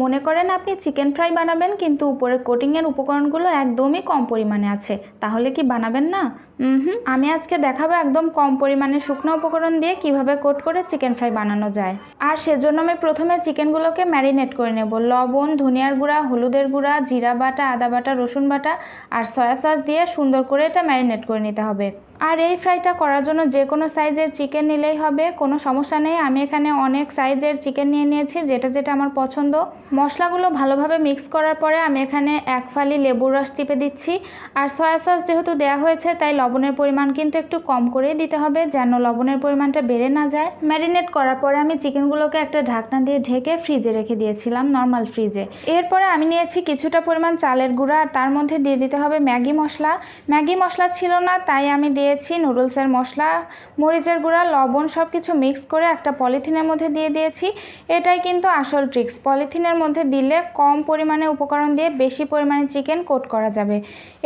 মনে করেন আপনি চিকেন ফ্রাই বানাবেন, কিন্তু উপরের কোটিংয়ের উপকরণগুলো একদমই কম পরিমাণে আছে। তাহলে কি বানাবেন না? হুম আমি আজকে দেখাবো একদম কম পরিমাণে শুকনো উপকরণ দিয়ে কীভাবে কোট করে চিকেন ফ্রাই বানানো যায়। আর সেজন্য আমি প্রথমে চিকেনগুলোকে ম্যারিনেট করে নেব। লবণ, ধনিয়ার গুঁড়া, হলুদের গুঁড়া, জিরা বাটা, আদা বাটা, রসুন বাটা আর সয়া সস দিয়ে সুন্দর করে এটা ম্যারিনেট করে নিতে হবে। আর এই ফ্রাইটা করার জন্য যে কোনো সাইজের চিকেন নিলেই হবে, কোনো সমস্যা নেই। আমি এখানে অনেক সাইজের চিকেন নিয়ে নিয়েছি, যেটা যেটা আমার পছন্দ। মশলাগুলো ভালোভাবে মিক্স করার পরে আমি এখানে এক ফালি লেবুর রস চিপে দিচ্ছি। আর সয়া সস যেহেতু দেওয়া হয়েছে, তাই লবণের পরিমাণ কিন্তু একটু কম করেই দিতে হবে, যেন লবণের পরিমাণটা বেড়ে না যায়। ম্যারিনেট করার পরে আমি চিকেনগুলোকে একটা ঢাকনা দিয়ে ঢেকে ফ্রিজে রেখে দিয়েছিলাম, নর্মাল ফ্রিজে। এরপরে আমি নিয়েছি কিছুটা পরিমাণ চালের গুঁড়া, আর তার মধ্যে দিয়ে দিতে হবে ম্যাগি মশলা। ম্যাগি মশলা ছিল না, তাই আমি দিয়েছি, নুডলসের মশলা, মরিচের গুঁড়া, লবণ সব কিছু মিক্স করে একটা পলিথিনের মধ্যে দিয়ে দিয়েছি। এটাই কিন্তু আসল ট্রিক্স পলিথিনের মধ্যে দিলে কম পরিমাণে উপকরণ দিয়ে বেশি পরিমাণে চিকেন কোট করা যাবে।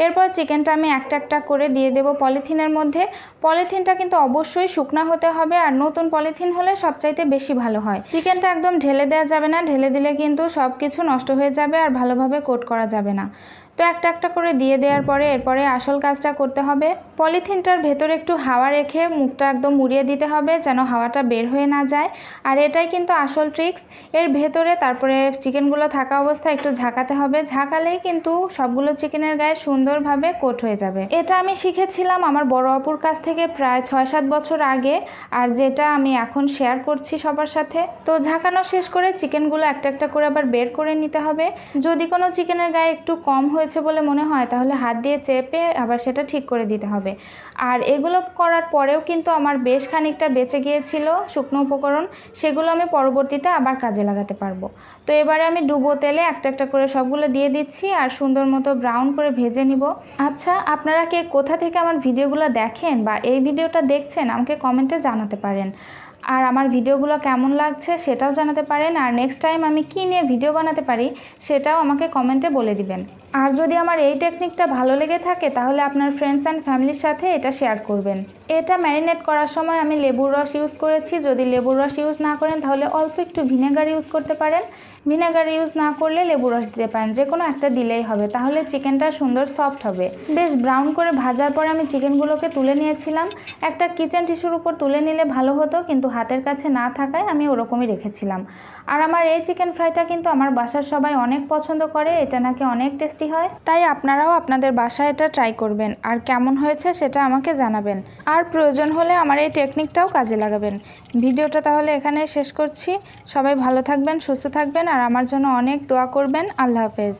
এরপর চিকেনটা আমি একটা একটা করে দিয়ে দেবো পলিথিনের মধ্যে। পলিথিনটা কিন্তু অবশ্যই শুকনা হতে হবে আর নতুন পলিথিন হলে সবচাইতে বেশি ভালো হয়। চিকেনটা একদম ঢেলে দেওয়া যাবে না। ঢেলে দিলে কিন্তু সব কিছু নষ্ট হয়ে যাবে আর ভালোভাবে কোট করা যাবে না। তো একটা একটা করে দিয়ে দেওয়ার পরে এরপরে আসল কাজটা করতে হবে। পলিথিনটার ভেতরে একটু হাওয়া রেখে মুখটা একদম মুড়িয়ে দিতে হবে যেন হাওয়াটা বের হয়ে না যায়। আর এটাই কিন্তু আসল ট্রিক্স এর ভেতরে তারপরে চিকেনগুলো থাকা অবস্থায় একটু ঝাঁকাতে হবে। ঝাঁকালেই কিন্তু সবগুলো চিকেনের গায়ে সুন্দরভাবে কোট হয়ে যাবে। এটা আমি শিখেছিলাম আমার বড় অপুর কাছ থেকে প্রায় ছয় সাত বছর আগে। আর যেটা আমি এখন শেয়ার করছি সবার সাথে। তো ঝাঁকানো শেষ করে চিকেনগুলো একটা একটা করে আবার বের করে নিতে হবে। যদি কোনো চিকেনের গায়ে একটু কম হয়েছে বলে মনে হয়, তাহলে হাত দিয়ে চেপে আবার সেটা ঠিক করে দিতে হবে। আর এগুলো করার পরেও কিন্তু আমার বেশ খানিকটা বেঁচে গিয়েছিল শুকনো উপকরণ, সেগুলো আমি পরবর্তীতে আবার কাজে লাগাতে পারব। তো এবারে আমি ডুবো তেলে একটা একটা করে সবগুলো দিয়ে দিচ্ছি আর সুন্দর মতো ব্রাউন করে ভেজে নিব। আচ্ছা আপনারা কে কোথা থেকে আমার ভিডিওগুলো দেখেন বা এই ভিডিওটা দেখছেন আমাকে কমেন্টে জানাতে পারেন। আর আমার ভিডিওগুলো কেমন লাগছে সেটাও জানাতে পারেন। আর নেক্সট টাইম আমি কী নিয়ে ভিডিও বানাতে পারি সেটাও আমাকে কমেন্টে বলে দিবেন। আর যদি আমার এই টেকনিকটা ভালো লেগে থাকে, তাহলে আপনার ফ্রেন্ডস অ্যান্ড ফ্যামিলির সাথে এটা শেয়ার করবেন। এটা ম্যারিনেট করার সময় আমি লেবুর রস ইউজ করেছি। যদি লেবুর রস ইউজ না করেন, তাহলে অল্প একটু ভিনেগার ইউজ করতে পারেন। ভিনেগার ইউজ না করলে লেবু রস দিতে পারেন। যে কোনো একটা দিলেই হবে, তাহলে চিকেনটা সুন্দর সফট হবে। বেশ ব্রাউন করে ভাজার পরে আমি চিকেনগুলোকে তুলে নিয়েছিলাম। একটা কিচেন টিস্যুর উপর তুলে নিলে ভালো হতো কিন্তু হাতের কাছে না থাকায় আমি ওরকমই রেখেছিলাম। আর আমার এই চিকেন ফ্রাইটা কিন্তু আমার বাসার সবাই অনেক পছন্দ করে, এটা নাকি অনেক টেস্টি হয়। তাই আপনারাও আপনাদের বাসায় এটা ট্রাই করবেন, আর কেমন হয়েছে সেটা আমাকে জানাবেন। আর প্রয়োজন হলে আমার এই টেকনিকটাও কাজে লাগাবেন। ভিডিওটা তাহলে এখানে শেষ করছি। সবাই ভালো থাকবেন, সুস্থ থাকবেন, আর আমার জন্য অনেক দোয়া করবেন। আল্লাহ হাফেজ।